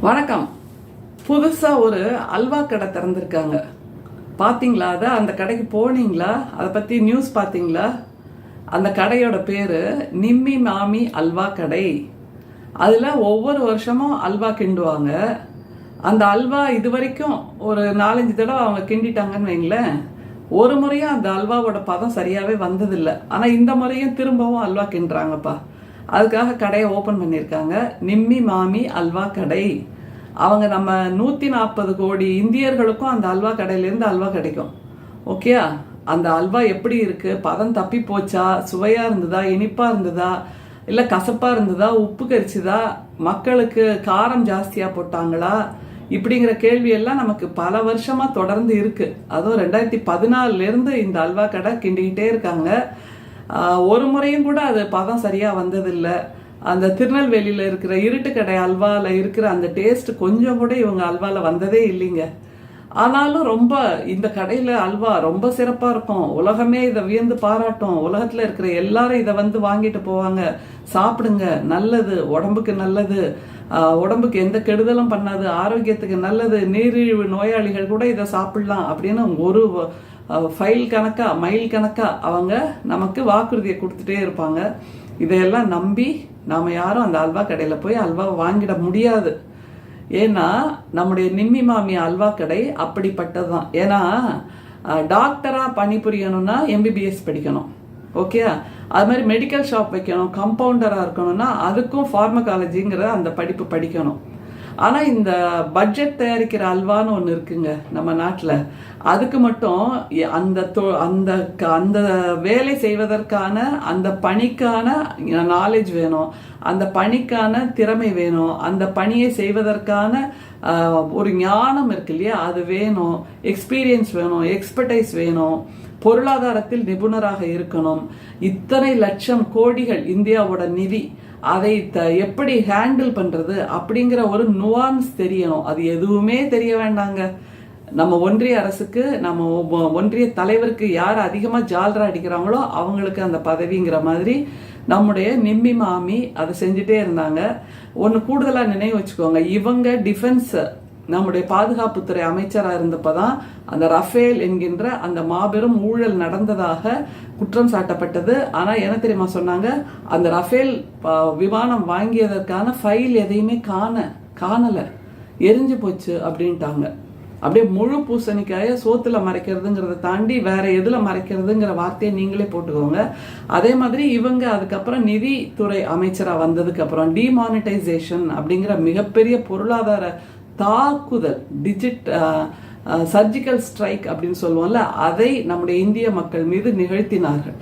வணக்கம். புதுசா ஒரு அல்வா கடை திறந்திருக்காங்க. பாத்தீங்களா அதை? அந்த கடைக்கு போனீங்களா? அதை பத்தி நியூஸ் பாத்தீங்களா? அந்த கடையோட பேரு நிம்மி மாமி அல்வா கடை. அதுல ஒவ்வொரு வருஷமும் அல்வா கிண்டுவாங்க. அந்த அல்வா இது வரைக்கும் ஒரு நாலஞ்சு தடவை அவங்க கிண்டிட்டாங்கன்னு வைங்களேன். ஒரு முறையும் அந்த அல்வாவோட பதம் சரியாவே வந்ததில்லை. ஆனா இந்த முறையும் திரும்பவும் அல்வா கிண்டுறாங்கப்பா. அதுக்காக கடையை ஓப்பன் பண்ணியிருக்காங்க. நிம்மி மாமி அல்வா கடை. அவங்க நம்ம நூற்றி நாற்பது கோடி இந்தியர்களுக்கும் அந்த அல்வா கடையிலேருந்து அல்வா கிடைக்கும். ஓகேயா அந்த அல்வா எப்படி இருக்குது பதம் தப்பி போச்சா? சுவையாக இருந்ததா? இனிப்பாக இருந்ததா? இல்லை கசப்பாக இருந்ததா? உப்பு கரிச்சுதா? மக்களுக்கு காரம் ஜாஸ்தியாக போட்டாங்களா? இப்படிங்கிற கேள்வியெல்லாம் நமக்கு பல வருஷமாக தொடர்ந்து இருக்குது அதுவும் ரெண்டாயிரத்தி பதினாலுலேருந்து இந்த அல்வா கடை கிண்டிக்கிட்டே இருக்காங்க. ஒரு முறையும் கூட அது பதம் சரியாக வந்ததில்லை. அந்த திருநெல்வேலியில் இருக்கிற இருட்டு கடை அல்வாவில் இருக்கிற அந்த டேஸ்ட் கொஞ்சம் கூட இவங்க அல்வாவில் வந்ததே இல்லைங்க. ஆனாலும் ரொம்ப இந்த கடையில் அல்வா ரொம்ப சிறப்பாக இருக்கும். உலகமே இதை வியந்து பாராட்டும். உலகத்துல இருக்கிற எல்லாரும் இதை வந்து வாங்கிட்டு போவாங்க. சாப்பிடுங்க நல்லது. உடம்புக்கு நல்லது. உடம்புக்கு எந்த கெடுதலும் பண்ணாது. ஆரோக்கியத்துக்கு நல்லது. நீரிழிவு நோயாளிகள் கூட இதை சாப்பிடலாம் அப்படின்னு ஒரு ஃபைல் கணக்காக மைல் கணக்காக அவங்க நமக்கு வாக்குறுதியை கொடுத்துட்டே இருப்பாங்க. இதையெல்லாம் நம்பி நாம் யாரும் அந்த அல்வா கடையில் போய் அல்வா வாங்கிட முடியாது. ஏன்னா நம்முடைய நிம்மி மாமி அல்வா கடை அப்படிப்பட்டது தான் ஏன்னா டாக்டராக பணிபுரியணும்னா எம்பிபிஎஸ் படிக்கணும். ஓகே அது மாதிரி மெடிக்கல் ஷாப் வைக்கணும் கம்பவுண்டராக இருக்கணும்னா அதுக்கும் ஃபார்மகாலஜிங்கிற அந்த படிப்பு படிக்கணும். ஆனால் இந்த பட்ஜெட் தயாரிக்கிற அல்வான்னு ஒன்று இருக்குங்க நம்ம நாட்டில். அதுக்கு மட்டும் அந்த தொ- அந்த க- அந்த வேலை செய்வதற்கான அந்த பணிக்கான நாலேஜ் வேணும். அந்த பணிக்கான திறமை வேணும். அந்த பணியை செய்வதற்கான ஒரு ஞானம் இருக்கு இல்லையா? அது வேணும். எக்ஸ்பீரியன்ஸ் வேணும். எக்ஸ்பர்டைஸ் வேணும். பொருளாதாரத்தில் நிபுணராக இருக்கணும். இத்தனை லட்சம் கோடிகள் இந்தியாவோட நிதி. அதை த- எப்படி ஹேண்டில் பண்ணுறது அப்படிங்கிற ஒரு நுவான்ஸ் தெரியணும். அது எதுவுமே தெரிய வேண்டாங்க. நம்ம ஒன்றிய அரசுக்கு நம்ம ஒன்றிய தலைவருக்கு யார் அதிகமாக ஜால்ரா அடிக்கிறாங்களோ அவங்களுக்கு அந்த பதவிங்கிற மாதிரி நம்முடைய நிம்மி மாமி அதை செஞ்சுட்டே இருந்தாங்க. ஒன்று கூடுதலாக நினைவு வச்சுக்கோங்க. இவங்க டிஃபென்ஸ் நம்முடைய பாதுகாப்புத்துறை அமைச்சராக இருந்தப்போ தான் அந்த ரஃபேல் என்கின்ற அந்த மாபெரும் ஊழல் நடந்ததாக குற்றம் சாட்டப்பட்டது. ஆனால் என்ன தெரியுமா சொன்னாங்க? அந்த ரஃபேல் விமானம் வாங்கியதற்கான ஃபைல் எதையுமே காண காணலை. எரிஞ்சு போச்சு அப்படின்ட்டாங்க. அப்படியே முழு பூசணிக்காய சோத்துல மறைக்கிறதுங்கிறத தாண்டி வேற எதுல மறைக்கிறதுங்கிற வார்த்தையை நீங்களே போட்டுக்கோங்க. அதே மாதிரி இவங்க அதுக்கப்புறம் நிதித்துறை அமைச்சரா வந்ததுக்கு அப்புறம் டிமானிட்டைசேஷன் அப்படிங்கிற மிகப்பெரிய பொருளாதார தாக்குதல் டிஜிட் சர்ஜிக்கல் ஸ்ட்ரைக் அப்படின்னு சொல்லுவோம்ல அதை நம்முடைய இந்திய மக்கள் மீது நிகழ்த்தினார்கள்.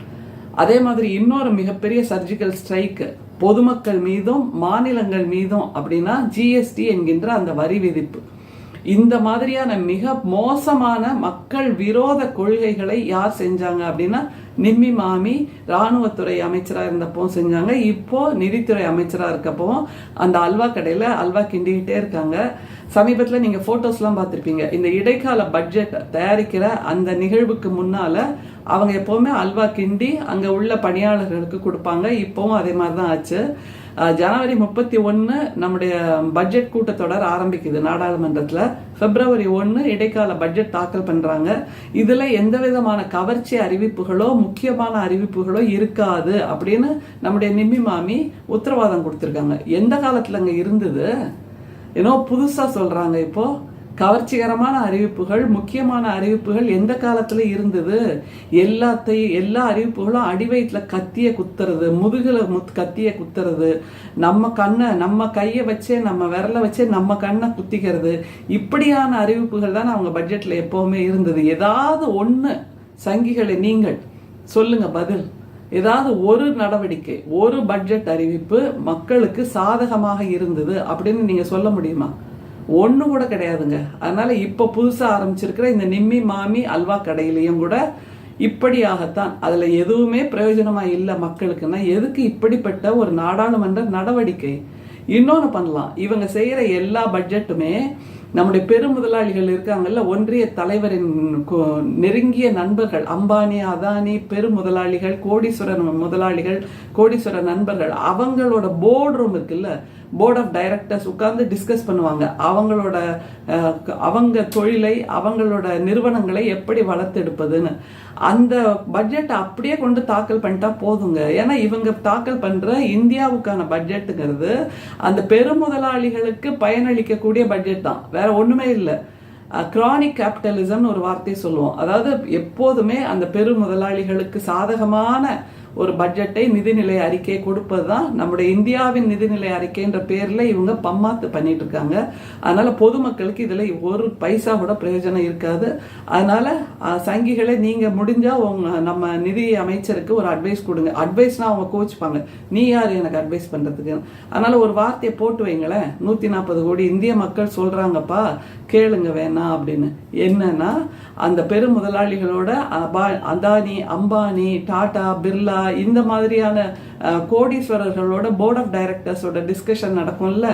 அதே மாதிரி இன்னொரு மிகப்பெரிய சர்ஜிக்கல் ஸ்ட்ரைக் பொதுமக்கள் மீதும் மாநிலங்கள் மீதும் அப்படின்னா ஜிஎஸ்டி என்கின்ற அந்த வரி விதிப்பு. இந்த மாதிரியான மிக மோசமான மக்கள் விரோத கொள்கைகளை யார் செஞ்சாங்க அப்படின்னா நிம்மி மாமி ராணுவத்துறை அமைச்சராக இருந்தப்பவும் செஞ்சாங்க. இப்போ நிதித்துறை அமைச்சராக இருக்கப்பவும் அந்த அல்வா கடையில் அல்வா கிண்டிக்கிட்டே இருக்காங்க. சமீபத்தில் நீங்கள் ஃபோட்டோஸ்லாம் பார்த்துருப்பீங்க. இந்த இடைக்கால பட்ஜெட் தயாரிக்கிற அந்த நிகழ்வுக்கு முன்னால அவங்க எப்போவுமே அல்வா கிண்டி அங்கே உள்ள பணியாளர்களுக்கு கொடுப்பாங்க. இப்போவும் அதே மாதிரி தான் ஆச்சு ஜனவரி முப்பத்தி ஒன்று நம்முடைய பட்ஜெட் கூட்டத்தொடர் ஆரம்பிக்குது நாடாளுமன்றத்தில். பிப்ரவரி ஒன்று இடைக்கால பட்ஜெட் தாக்கல் பண்ணுறாங்க இதில் எந்த விதமான கவர்ச்சி அறிவிப்புகளோ முக்கியமான அறிவிப்புகளோ இருக்காது அப்படின்னு நம்முடைய நிம்மி மாமி உத்தரவாதம் கொடுத்துருக்காங்க. எந்த காலத்தில் அங்கே இருந்தது? ஏன்னோ புதுசாக சொல்கிறாங்க இப்போது கவர்ச்சிகரமான அறிவிப்புகள் முக்கியமான அறிவிப்புகள் எந்த காலத்தில் இருந்தது? எல்லாத்தையும் எல்லா அறிவிப்புகளும் அடிவயிற்றுல கத்தியை குத்துறது முதுகில் முத் கத்தியை குத்துறது நம்ம கண்ணை நம்ம கையை வச்சே நம்ம விரலை வச்சே நம்ம கண்ணை குத்திக்கிறது. இப்படியான அறிவிப்புகள் தான் அவங்க பட்ஜெட்டில் எப்போவுமே இருந்தது. ஏதாவது ஒன்று சங்கிகளை நீங்கள் சொல்லுங்க பதில். ஏதாவது ஒரு நடவடிக்கை ஒரு பட்ஜெட் அறிவிப்பு மக்களுக்கு சாதகமாக இருந்தது அப்படின்னு நீங்க சொல்ல முடியுமா? ஒன்று கூட கிடையாதுங்க. அதனால இப்போ புதுசாக ஆரம்பிச்சிருக்கிற இந்த நிம்மி மாமி அல்வா கடையிலையும் கூட இப்படியாகத்தான். அதில் எதுவுமே பிரயோஜனமாக இல்லை மக்களுக்குன்னா எதுக்கு இப்படிப்பட்ட ஒரு நாடாளுமன்ற நடவடிக்கை? இன்னொன்று பண்ணலாம். இவங்க செய்கிற எல்லா பட்ஜெட்டுமே நம்முடைய பெருமுதலாளிகள் இருக்காங்கல்ல ஒன்றிய தலைவரின் நெருங்கிய நண்பர்கள் அம்பானி அதானி பெருமுதலாளிகள் கோடீஸ்வரன் முதலாளிகள் கோடீஸ்வர நண்பர்கள் அவங்களோட போர்டு ரூம் இருக்குல்ல போர்ட் ஆஃப் டைரக்டர்ஸ் உட்கார்ந்து டிஸ்கஸ் பண்ணுவாங்க. அவங்களோட அஹ், அவங்க தொழிலை அவங்களோட நிறுவனங்களை எப்படி வளர்த்தெடுப்பதுன்னு. அந்த பட்ஜெட்டை அப்படியே கொண்டு தாக்கல் பண்ணிட்டா போதுங்க. ஏன்னா இவங்க தாக்கல் பண்ற இந்தியாவுக்கான பட்ஜெட்டுங்கிறது அந்த பெருமுதலாளிகளுக்கு பயனளிக்கக்கூடிய பட்ஜெட் தான். வேற ஒண்ணுமே இல்லை. கிரானிக் கேபிட்டலிசம்னு ஒரு வார்த்தையை சொல்லுவோம். அதாவது எப்போதுமே அந்த பெரு முதலாளிகளுக்கு சாதகமான ஒரு பட்ஜெட்டை நிதிநிலை அறிக்கை கொடுப்பது தான் நம்முடைய இந்தியாவின் நிதிநிலை அறிக்கைன்ற பேரில் இவங்க பம்மாத்து பண்ணிட்டு இருக்காங்க. அதனால பொதுமக்களுக்கு இதில் ஒரு பைசா கூட பிரயோஜனம் இருக்காது. அதனால சங்கிகளை நீங்கள் முடிஞ்சால் உங்க நம்ம நிதி அமைச்சருக்கு ஒரு அட்வைஸ் கொடுங்க. அட்வைஸ்னால் அவங்க கோச்சுப்பாங்க நீ யார் எனக்கு அட்வைஸ் பண்ணுறதுக்கு அதனால ஒரு வார்த்தையை போட்டு வைங்களேன். நூற்றி நாற்பது கோடி இந்திய மக்கள் சொல்கிறாங்கப்பா கேளுங்க வேணாம் அப்படின்னு. என்னன்னா அந்த பெரும் முதலாளிகளோட அபா- அதானி அம்பானி டாடா பிர்லா இந்த மாதிரியான கோடீஸ்வரர்களோட போர்ட் ஆஃப் டைரக்டர்ஸோட டிஸ்கஷன் நடக்கும்ல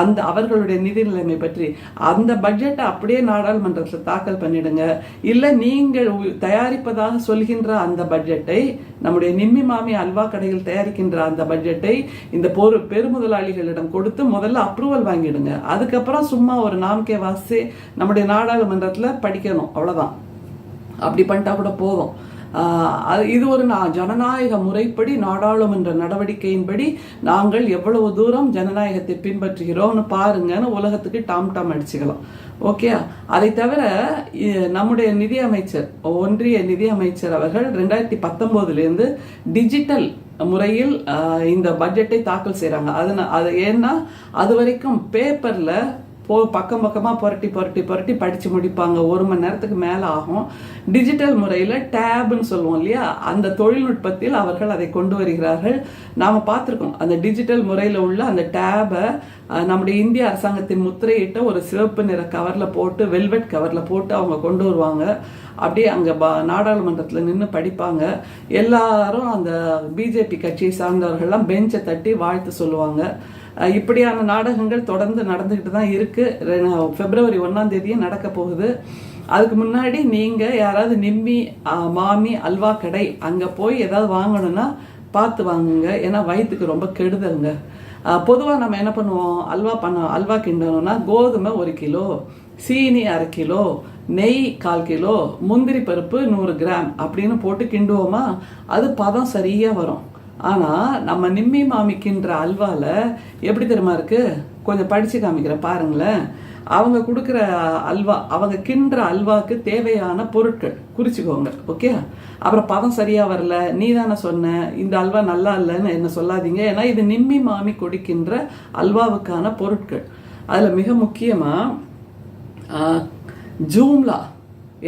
அந்த அவர்களுடைய நிதி நிலைமை பற்றி. அந்த பட்ஜெட்டை அப்படியே நாடாளுமன்றத்தில் தாக்கல் பண்ணிடுங்க. இல்லை நீங்கள் தயாரிப்பதாக சொல்கின்ற அந்த பட்ஜெட்டை நம்முடைய நிம்மி மாமி அல்வா கடையில் தயாரிக்கின்ற அந்த பட்ஜெட்டை இந்த பொரு பெருமுதலாளிகளிடம் கொடுத்து முதல்ல அப்ரூவல் வாங்கிடுங்க. அதுக்கப்புறம் சும்மா ஒரு நாம்கே வாசி நம்முடைய நாடாளுமன்றத்தில் படிக்கணும். அவ்வளோதான் அப்படி பண்ணிட்டா கூட போதும். இது ஒரு நான் ஜனநாயக முறைப்படி நாடாளுமன்ற நடவடிக்கையின்படி நாங்கள் எவ்வளவு தூரம் ஜனநாயகத்தை பின்பற்றுகிறோம்னு பாருங்கன்னு உலகத்துக்கு டாம் டாம் அடிச்சுக்கலாம். ஓகே? அதை தவிர நம்முடைய நிதியமைச்சர் ஒன்றிய நிதியமைச்சர் அவர்கள் ரெண்டாயிரத்தி பத்தொம்போதுலேருந்து டிஜிட்டல் முறையில் இந்த பட்ஜெட்டை தாக்கல் செய்கிறாங்க அது அது ஏன்னா அது வரைக்கும் பேப்பரில் போ பக்கம் பக்கமாக புரட்டி புரட்டி புரட்டி படித்து முடிப்பாங்க. ஒரு மணி நேரத்துக்கு மேலே ஆகும். டிஜிட்டல் முறையில் டேப்னு சொல்லுவோம் இல்லையா? அந்த தொழில்நுட்பத்தில் அவர்கள் அதை கொண்டு வருகிறார்கள். நாம் பார்த்துருக்கோம். அந்த டிஜிட்டல் முறையில் உள்ள அந்த டேபை நம்முடைய இந்திய அரசாங்கத்தின் முத்திரையிட்ட ஒரு சிவப்பு நிற கவரில் போட்டு வெல்வெட் கவரில் போட்டு அவங்க கொண்டு வருவாங்க. அப்படியே அங்கே பா நாடாளுமன்றத்தில் நின்று படிப்பாங்க. எல்லாரும் அந்த பிஜேபி கட்சியை சார்ந்தவர்கள்லாம் பெஞ்சை தட்டி வாழ்த்து சொல்லுவாங்க. இப்படியான நாடகங்கள் தொடர்ந்து நடந்துக்கிட்டு தான் இருக்குது ரெ- பிப்ரவரி ஒன்றாம் தேதியே நடக்க போகுது. அதுக்கு முன்னாடி நீங்கள் யாராவது நிம்மி மாமி அல்வா கடை அங்கே போய் ஏதாவது வாங்கணும்னா பார்த்து வாங்குங்க. ஏன்னா வயிற்றுக்கு ரொம்ப கெடுதலுங்க. பொதுவாக நம்ம என்ன பண்ணுவோம்? அல்வா பண்ண அல்வா கிண்டணும்னா கோதுமை ஒரு கிலோ சீனி அரை கிலோ நெய் கால் கிலோ முந்திரி பருப்பு நூறு கிராம் அப்படின்னு போட்டு கிண்டுவோமா? அது பதம் சரியாக வரும். ஆனால் நம்ம நிம்மி மாமிக்கின்ற அல்வாவில் எப்படி தெரியுமா இருக்குது கொஞ்சம் படித்து காமிக்கிறேன் பாருங்களேன். அவங்க கொடுக்குற அல்வா அவங்க கிண்டுற அல்வாக்கு தேவையான பொருட்கள். குறிச்சுக்கோங்க ஓகே? அப்புறம் பதம் சரியாக வரல நீ தானே சொன்ன இந்த அல்வா நல்லா இல்லைன்னு என்ன சொல்லாதீங்க. ஏன்னா இது நிம்மி மாமி கொடுக்கின்ற அல்வாவுக்கான பொருட்கள். அதில் மிக முக்கியமாக ஜூம்லா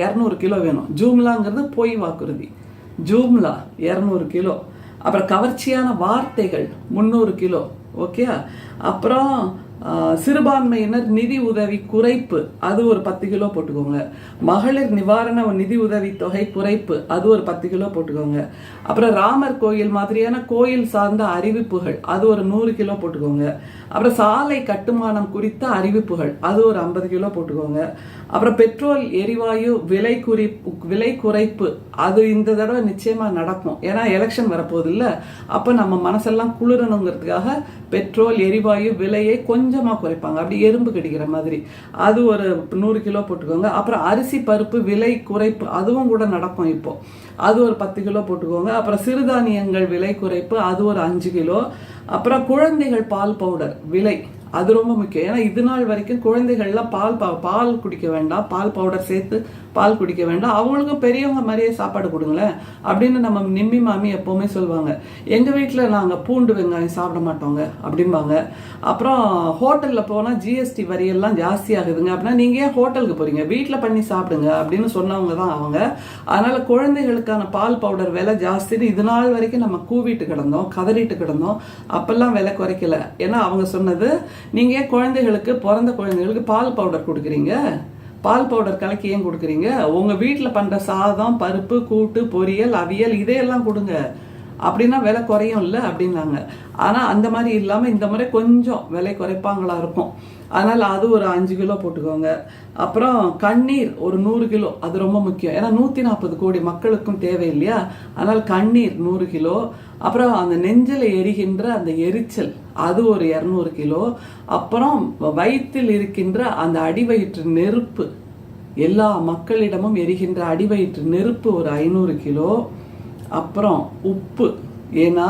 இரநூறு கிலோ வேணும். ஜூம்லாங்கிறது பொய் வாக்குறுதி. ஜூம்லா இரநூறு கிலோ. அப்புறம் கவர்ச்சியான வார்த்தைகள் முந்நூறு கிலோ ஓகே அப்புறம் சிறுபான்மையினர் நிதி உதவி குறைப்பு அது ஒரு பத்து கிலோ போட்டுக்கோங்க. மகளிர் நிவாரண நிதி உதவி தொகை குறைப்பு அது ஒரு பத்து கிலோ போட்டுக்கோங்க. அப்புறம் ராமர் கோயில் மாதிரியான கோயில் சார்ந்த அறிவிப்புகள் அது ஒரு நூறு கிலோ போட்டுக்கோங்க. அப்புறம் சாலை கட்டுமானம் குறித்த அறிவிப்புகள் அது ஒரு ஐம்பது கிலோ போட்டுக்கோங்க. அப்புறம் பெட்ரோல் எரிவாயு விலை குறிப்பு விலை குறைப்பு அது இந்த தடவை நிச்சயமா நடக்கும். ஏன்னா எலெக்ஷன் வரப்போகுது இல்லை? அப்போ நம்ம மனசெல்லாம் குளிரணுங்கிறதுக்காக பெட்ரோல் எரிவாயு விலையை கொஞ்சம் குறைப்பாங்க. அப்படி எறும்பு கடிக்கிற மாதிரி. அது ஒரு நூறு கிலோ போட்டுக்கோங்க. அப்புறம் அரிசி பருப்பு விலை குறைப்பு அதுவும் கூட நடக்கும் இப்போ. அது ஒரு பத்து கிலோ போட்டுக்கோங்க. அப்புறம் சிறுதானியங்கள் விலை குறைப்பு அது ஒரு அஞ்சு கிலோ. அப்புறம் குழந்தைகள் பால் பவுடர் விலை அது ரொம்ப முக்கியம். ஏன்னா இது நாள் வரைக்கும் குழந்தைகள்லாம் பால் பால் குடிக்க வேண்டாம். பால் பவுடர் சேர்த்து பால் குடிக்க வேண்டாம். அவங்களுக்கும் பெரியவங்க மாதிரியே சாப்பாடு கொடுங்களேன் அப்படின்னு நம்ம நிம்மி மாமி எப்போவுமே சொல்லுவாங்க. எங்கள் வீட்டில் நாங்கள் பூண்டு வெங்காயம் சாப்பிட மாட்டோங்க அப்படிம்பாங்க. அப்புறம் ஹோட்டலில் போனால் ஜிஎஸ்டி வரியெல்லாம் ஜாஸ்தி ஆகுதுங்க. அப்படின்னா நீங்கள் ஏன் ஹோட்டலுக்கு போகிறீங்க வீட்டில் பண்ணி சாப்பிடுங்க அப்படின்னு சொன்னவங்க தான் அவங்க. அதனால் குழந்தைகளுக்கான பால் பவுடர் விலை ஜாஸ்தின்னு இது நாள் வரைக்கும் நம்ம கூவிட்டு கிடந்தோம் கதறிட்டு கிடந்தோம். அப்பெல்லாம் விலை குறைக்கல. ஏன்னா அவங்க சொன்னது நீங்கள் ஏன் குழந்தைகளுக்கு பிறந்த குழந்தைகளுக்கு பால் பவுடர் கொடுக்குறீங்க? பால் பவுடர் கலக்கி ஏன் கொடுக்குறீங்க? உங்கள் வீட்டில் பண்ணுற சாதம் பருப்பு கூட்டு பொரியல் அவியல் இதையெல்லாம் கொடுங்க. அப்படின்னா விலை குறையும் இல்லை அப்படின்னாங்க. ஆனால் அந்த மாதிரி இல்லாமல் இந்த முறை கொஞ்சம் விலை குறைப்பாங்களா இருக்கும். அதனால் அது ஒரு அஞ்சு கிலோ போட்டுக்கோங்க. அப்புறம் கண்ணீர் ஒரு நூறு கிலோ. அது ரொம்ப முக்கியம். ஏன்னா நூற்றி நாற்பது கோடி மக்களுக்கும் தேவை இல்லையா அதனால் கண்ணீர் நூறு கிலோ. அப்புறம் அந்த நெஞ்சில் எரிகின்ற அந்த எரிச்சல். அது ஒரு இரநூறு கிலோ. அப்புறம் வயிற்றில் இருக்கின்ற அந்த அடிவயிற்று நெருப்பு எல்லா மக்களிடமும் எரிகின்ற அடிவயிற்று நெருப்பு ஒரு ஐநூறு கிலோ. அப்புறம் உப்பு ஏன்னா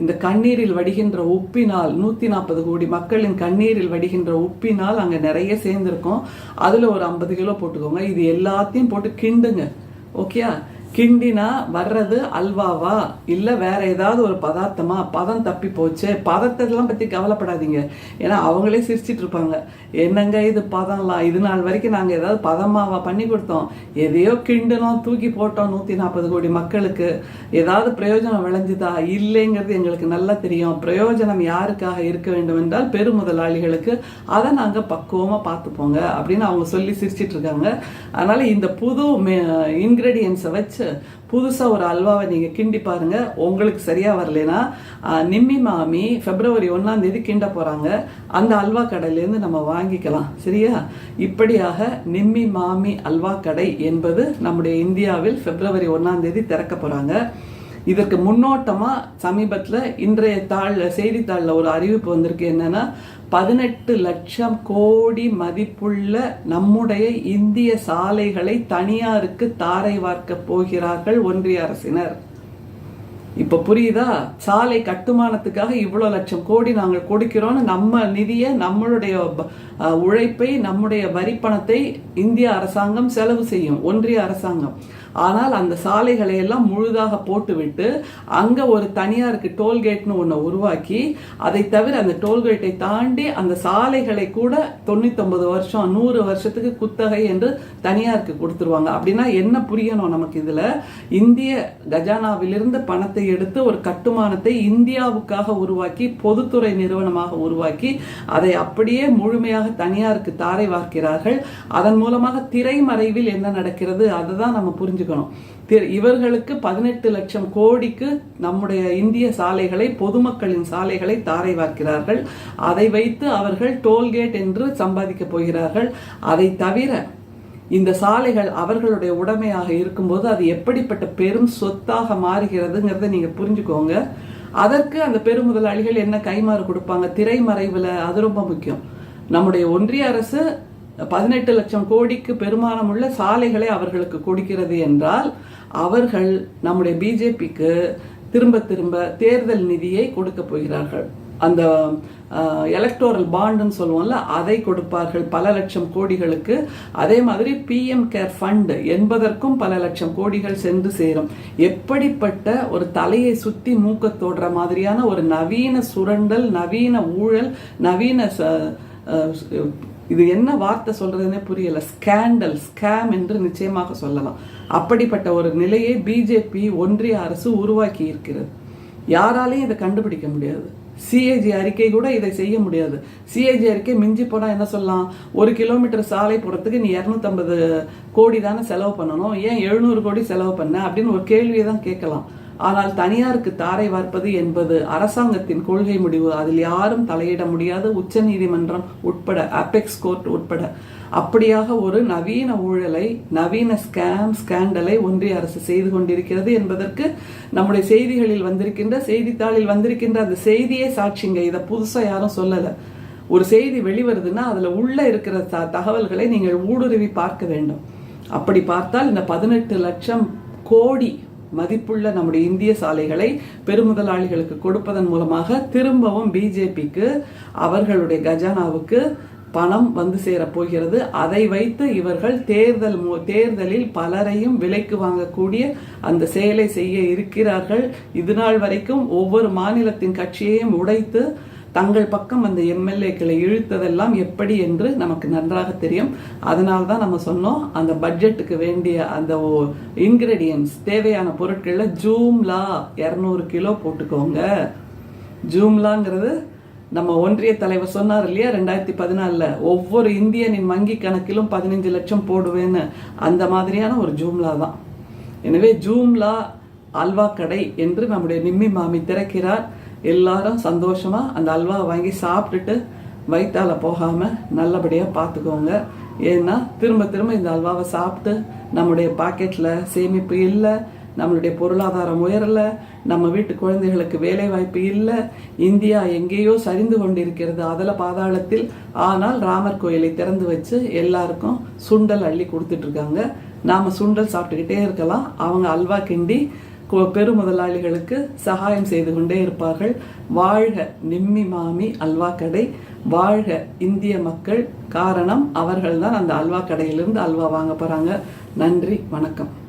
இந்த கண்ணீரில் வடிகின்ற உப்பினால் நூற்றி நாற்பது கோடி மக்களின் கண்ணீரில் வடிகின்ற உப்பினால் அங்கே நிறைய சேர்ந்துருக்கும். அதில் ஒரு ஐம்பது கிலோ போட்டுக்கோங்க. இது எல்லாத்தையும் போட்டு கிண்டுங்க. ஓகேயா? கிண்டினா வர்றது அல்வாவா? இல்லை வேற ஏதாவது ஒரு பதார்த்தமா? பதம் தப்பி போச்சு? பதத்தெல்லாம் பற்றி கவலைப்படாதீங்க. ஏன்னா அவங்களே சிரிச்சிட்டு இருப்பாங்க. என்னங்க இது பதம்லாம் இது நாள் வரைக்கும் நாங்கள் ஏதாவது பதமாவா பண்ணி கொடுத்தோம். எதையோ கிண்டனோம் தூக்கி போட்டோம் நூற்றி நாற்பது கோடி மக்களுக்கு. ஏதாவது பிரயோஜனம் விளைஞ்சுதா? இல்லைங்கிறது எங்களுக்கு நல்லா தெரியும். பிரயோஜனம் யாருக்காக இருக்க வேண்டும் என்றால் பெருமுதலாளிகளுக்கு. அதை நாங்கள் பக்குவமாக பார்த்துப்போங்க அப்படின்னு அவங்க சொல்லி சிரிச்சிட்டு இருக்காங்க. அதனால இந்த புது இன்கிரீடியன்ஸை வச்சு புதுசாக ஒரு அல்வாவை நீங்கள் கிண்டி பாருங்க. உங்களுக்கு சரியாக வரலைன்னா நிம்மி மாமி பிப்ரவரி ஒன்றாம் தேதி கிண்ட போகிறாங்க அந்த அல்வா கடையிலேருந்து நம்ம வாங்கிக்கலாம். சரியா? இப்படியாக நிம்மி மாமி அல்வா கடை என்பது நம்முடைய இந்தியாவில் பிப்ரவரி ஒன்றாம் தேதி திறக்க போகிறாங்க இதற்கு முன்னோட்டமா சமீபத்துல இன்றைய தாள் செய்தித்தாளில் ஒரு அறிவிப்பு வந்திருக்கு என்னன்னா பதினெட்டு லட்சம் கோடி மதிப்புள்ள நம்முடைய இந்திய சாலைகளை தனியாருக்கு தாரை வார்க்கப் போகிறார்கள் ஒன்றிய அரசினர். இப்ப புரியுதா? சாலை கட்டுமானத்துக்காக இவ்வளவு லட்சம் கோடி நாங்கள் கொடுக்கிறோம்னு நம்ம நிதியை நம்மளுடைய உழைப்பை நம்முடைய வரிப்பணத்தை இந்திய அரசாங்கம் செலவு செய்யும் ஒன்றிய அரசாங்கம். ஆனால் அந்த சாலைகளை எல்லாம் முழுதாக போட்டுவிட்டு அங்க ஒரு தனியாருக்கு டோல்கேட்னு ஒன்று உருவாக்கி அதை தவிர அந்த டோல்கேட்டை தாண்டி அந்த சாலைகளை கூட தொண்ணூத்தொன்பது வருஷம் நூறு வருஷத்துக்கு குத்தகை என்று தனியாருக்கு கொடுத்துருவாங்க. அப்படின்னா என்ன புரியணும் நமக்கு இதுல? இந்திய கஜானாவிலிருந்து பணத்தை எடுத்து ஒரு கட்டுமானத்தை இந்தியாவுக்காக உருவாக்கி பொதுத்துறை நிறுவனமாக உருவாக்கி அதை அப்படியே முழுமையாக தனியாருக்கு தாரை வார்க்கிறார்கள். அதன் மூலமாக திரைமறைவில் என்ன நடக்கிறது அதுதான் நம்ம புரிஞ்சுக்கணும். இவர்களுக்கு பதினெட்டு லட்சம் கோடிக்கு நம்முடைய இந்திய சாலைகளை பொதுமக்களின் சாலைகளை தாரை வார்க்கிறார்கள். அதை வைத்து அவர்கள் டோல்கேட் என்று சம்பாதிக்க போகிறார்கள். அதை தவிர இந்த சாலைகள் அவர்களுடைய உடைமையாக இருக்கும்போது அது எப்படிப்பட்ட பெரும் சொத்தாக மாறுகிறதுங்கிறத நீங்க புரிஞ்சுக்கோங்க. அதற்கு அந்த பெருமுதலாளிகள் என்ன கைமாறு கொடுப்பாங்க? திரைமறைவில் அது ரொம்ப முக்கியம். நம்முடைய ஒன்றிய அரசு பதினெட்டு லட்சம் கோடிக்கு பெருமானம் உள்ள சாலைகளை அவர்களுக்கு கொடுக்கிறது என்றால் அவர்கள் நம்முடைய பிஜேபிக்கு திரும்ப திரும்ப தேர்தல் நிதியை கொடுக்க போகிறார்கள். அந்த எலக்டோரல் பாண்டுன்னு சொல்லுவோம்ல அதை கொடுப்பார்கள் பல லட்சம் கோடிகளுக்கு. அதே மாதிரி பிஎம் கேர் ஃபண்டு என்பதற்கும் பல லட்சம் கோடிகள் சென்று சேரும். எப்படிப்பட்ட ஒரு தலையை சுற்றி மூக்க தோடுற மாதிரியான ஒரு நவீன சுரண்டல் நவீன ஊழல் நவீன ச- இது என்ன வார்த்தை சொல்றதுன்னே புரியல. ஸ்கேண்டல் ஸ்கேம் என்று நிச்சயமாக சொல்லலாம். அப்படிப்பட்ட ஒரு நிலையை பிஜேபி ஒன்றிய அரசு உருவாக்கி இருக்கிறது யாராலையும் இதை கண்டுபிடிக்க முடியாது. சிஏஜி அறிக்கை கூட இதை செய்ய முடியாது. சிஏஜி அறிக்கை மிஞ்சி போனால் என்ன சொல்லலாம்? ஒரு கிலோமீட்டர் சாலை போகிறதுக்கு நீ 250 கோடி தானே செலவு பண்ணணும். ஏன் எழுநூறு கோடி செலவு பண்ண? அப்படின்னு ஒரு கேள்வியை தான் கேட்கலாம். ஆனால் தனியாருக்கு தாரை வார்ப்பது என்பது அரசாங்கத்தின் கொள்கை முடிவு. அதில் யாரும் தலையிட முடியாது. உச்சநீதிமன்றம் உட்பட அபெக்ஸ் கோர்ட் உட்பட. அப்படியாக ஒரு நவீன ஊழலை நவீன ஸ்கேம் ஸ்கேண்டலை ஒன்றிய அரசு செய்து கொண்டிருக்கிறது என்பதற்கு நம்முடைய செய்திகளில் வந்திருக்கின்ற செய்தித்தாளில் வந்திருக்கின்ற அந்த செய்தியே சாட்சிங்க இதை புதுசாக யாரும் சொல்லலை. ஒரு செய்தி வெளிவருதுன்னா அதில் உள்ள இருக்கிற த- தகவல்களை நீங்கள் ஊடுருவி பார்க்க வேண்டும். அப்படி பார்த்தால் இந்த பதினெட்டு லட்சம் கோடி மதிப்புள்ள நம்முடைய இந்திய சாலைகளை பெருமுதலாளிகளுக்கு கொடுப்பதன் மூலமாக திரும்பவும் பிஜேபிக்கு அவர்களுடைய கஜானாவுக்கு பணம் வந்து சேரப் போகிறது. அதை வைத்து இவர்கள் தேர்தல் மு- தேர்தலில் பலரையும் விலைக்கு வாங்கக்கூடிய அந்த செயலை செய்ய இருக்கிறார்கள். இதுநாள் வரைக்கும் ஒவ்வொரு மாநிலத்தின் கட்சியையும் உடைத்து தங்கள் பக்கம் அந்த எம்எல்ஏக்களை இழுத்ததெல்லாம் எப்படி என்று நமக்கு நன்றாக தெரியும். அதனால தான் நம்ம சொன்னோம் அந்த பட்ஜெட்டுக்கு வேண்டிய அந்த இன்கிரீடியன்ஸ் தேவையான பொருட்களில் ஜூம்லா இரநூறு கிலோ போட்டுக்கோங்க. ஜூம்லாங்கிறது நம்ம ஒன்றிய தலைவர் சொன்னார் இல்லையா ரெண்டாயிரத்தி பதினாலில் ஒவ்வொரு இந்தியனின் வங்கி கணக்கிலும் பதினஞ்சு லட்சம் போடுவேன்னு. அந்த மாதிரியான ஒரு ஜூம்லா தான். எனவே ஜூம்லா அல்வா கடை என்று நம்முடைய நிம்மி மாமி திறக்கிறார். எல்லாரும் சந்தோஷமாக அந்த அல்வா வாங்கி சாப்பிட்டுட்டு வயிற்றால் போகாமல் நல்லபடியாக பார்த்துக்கோங்க ஏன்னா திரும்ப திரும்ப இந்த அல்வாவை சாப்பிட்டு நம்முடைய பாக்கெட்டில் சேமிப்பு இல்லை நம்மளுடைய பொருளாதாரம் உயரலை நம்ம வீட்டு குழந்தைகளுக்கு வேலை வாய்ப்பு இல்லை இந்தியா எங்கேயோ சரிந்து கொண்டிருக்கிறது அதல பாதாளத்தில். ஆனால் ராமர் கோயிலை திறந்து வச்சு எல்லாருக்கும் சுண்டல் அள்ளி கொடுத்துட்ருக்காங்க நாம் சுண்டல் சாப்பிட்டுக்கிட்டே இருக்கலாம். அவங்க அல்வா கிண்டி பெரு முதலாளிகளுக்கு சகாயம் செய்து கொண்டே இருப்பார்கள். வாழ்க நிம்மி மாமி அல்வா கடை வாழ்க இந்திய மக்கள். காரணம் அவர்கள்தான் அந்த அல்வா கடையிலிருந்து அல்வா வாங்க போறாங்க. நன்றி வணக்கம்.